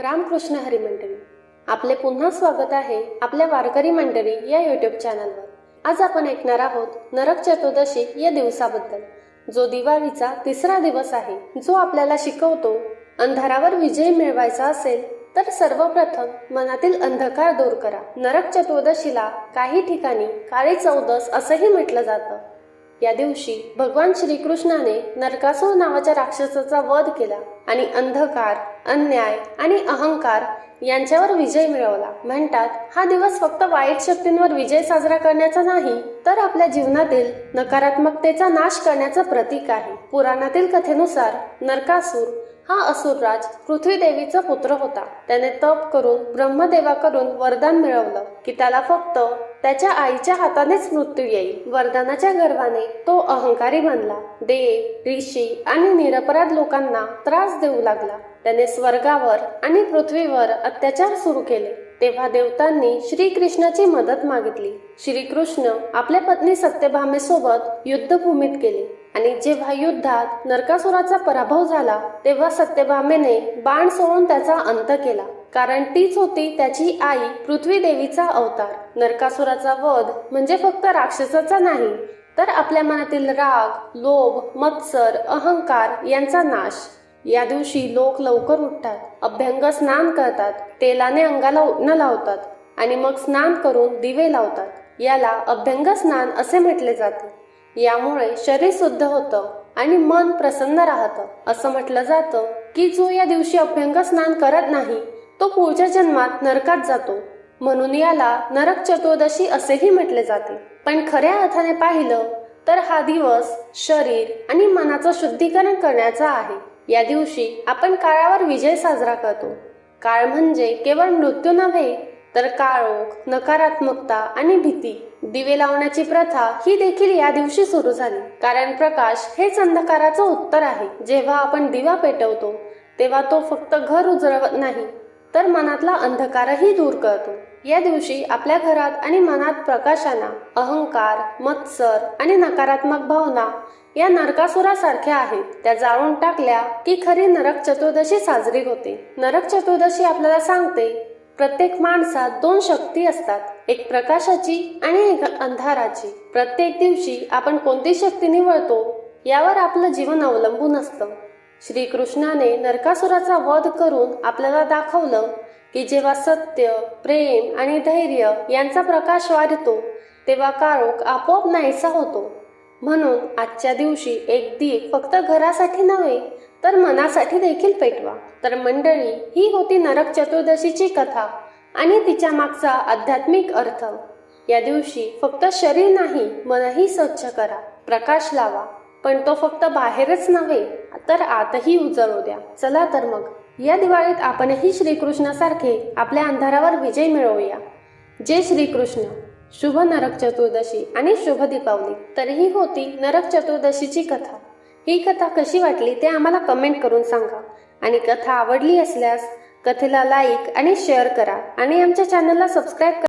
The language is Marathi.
रामकृष्ण हरी मंडळी. आपले पुन्हा स्वागत आहे आपल्या वारकरी मंडळी या युट्यूब चॅनलवर आज आपण ऐकणार आहोत नरक चतुर्दशी या दिवसाबद्दल. जो दिवाळीचा तिसरा दिवस आहे जो आपल्याला शिकवतो अंधारावर विजय मिळवायचा असेल तर सर्वप्रथम मनातील अंधकार दूर करा. नरक चतुर्दशीला काही ठिकाणी काळी चौदस असंही म्हटलं जातं. या दिवशी भगवान श्रीकृष्णाने नरकासूर नावाच्या राक्षसाचा वध केला आणि अंधकार अन्याय आणि अहंकार यांच्यावर विजय मिळवला. म्हणतात हा दिवस फक्त वाईट शक्तींवर विजय साजरा करण्याचा नाही तर आपल्या जीवनातील नकारात्मकतेचा नाश करण्याचं प्रतीक आहे. पुराणातील कथेनुसार नरकासूर हा असुरराज पृथ्वी देवीचा पुत्र होता. त्याने तप करून ब्रह्मदेवाकडून वरदान मिळवलं की त्याला फक्त त्याच्या आईच्या हातानेच मृत्यू येईल. वरदानाच्या गर्वाने तो अहंकारी बनला. देव ऋषी आणि निरपराध लोकांना त्रास देऊ लागला. त्याने स्वर्गावर आणि पृथ्वीवर अत्याचार सुरू केले. तेव्हा देवतांनी श्रीकृष्णाची मदत मागितली. श्रीकृष्ण आपल्या पत्नी सत्यभामेसोबत युद्धभूमीत गेले. आणि जेव्हा युद्धात नरकासुराचा पराभव झाला तेव्हा सत्यभामेने बाण सोडून त्याचा अंत केला. कारण तीच होती त्याची आई पृथ्वी देवीचा अवतार. नरकासुराचा वध म्हणजे फक्त राक्षसाचा नाही तर आपल्या मनातील राग लोभ मत्सर अहंकार यांचा नाश. या दिवशी लोक लवकर उठतात अभ्यंग स्नान करतात तेलाने अंगाला उठणं लावतात आणि मग स्नान करून दिवे लावतात. याला अभ्यंग स्नान असे म्हटले जाते. यामुळे शरीर शुद्ध होतं आणि मन प्रसन्न राहतं. असं म्हटलं जातं की जो या दिवशी अभ्यंग स्नान करत नाही तो पुढच्या जन्मात नरकात जातो. म्हणून याला नरक चतुर्दशी असेही म्हटले जाते. पण खऱ्या अर्थाने पाहिलं तर हा दिवस शरीर आणि मनाचं शुद्धीकरण करण्याचा आहे. या दिवशी आपण काळावर विजय साजरा करतो. काळ म्हणजे केवळ मृत्यू नव्हे तर काळोख नकारात्मकता आणि भीती दिवे लावण्याची प्रथा ही देखील या दिवशी सुरू झाली. कारण प्रकाश हेच अंधकाराचं उत्तर आहे. जेव्हा आपण दिवा पेटवतो तेव्हा तो फक्त घर उजळवत नाही तर मनातला अंधकारही दूर करतो. या दिवशी आपल्या घरात आणि मनात प्रकाशाना अहंकार मत्सर आणि नकारात्मक भावना या नरकासुरासारख्या आहेत. त्या जाळून टाकल्या की खरी नरक चतुर्दशी साजरी होते. नरक चतुर्दशी आपल्याला सांगते प्रत्येक माणसात दोन शक्ती असतात. एक प्रकाशाची आणि एक अंधाराची. प्रत्येक दिवशी आपण कोणती शक्ती निवडतो यावर आपलं जीवन अवलंबून असतं. श्रीकृष्णाने नरकासुराचा वध करून आपल्याला दाखवलं की जेव्हा सत्य प्रेम आणि धैर्य यांचा प्रकाश वाढतो तेव्हा काळोख आपोआप नाहीसा होतो. म्हणून आजच्या दिवशी एक दीप फक्त घरासाठी नव्हे तर मनासाठी देखील पेटवा. तर मंडळी ही होती नरक चतुर्दशीची कथा आणि तिच्या मागचा आध्यात्मिक अर्थ. या दिवशी फक्त शरीर नाही मनही स्वच्छ करा प्रकाश लावा. पण तो फक्त बाहेरच नव्हे तर आतही उजळू द्या. चला तर मग या दिवाळीत आपणही श्रीकृष्णासारखे आपल्या अंधारावर विजय मिळवूया. जय श्रीकृष्ण. शुभ नरक चतुर्दशी आणि शुभ दीपावली. तरीही होती नरक चतुर्दशीची कथा. ही कथा कशी वाटली ते आम्हाला कमेंट करून सांगा. आणि कथा आवडली असल्यास कथेला लाईक आणि शेअर करा. आणि आमच्या चॅनलला सबस्क्राईब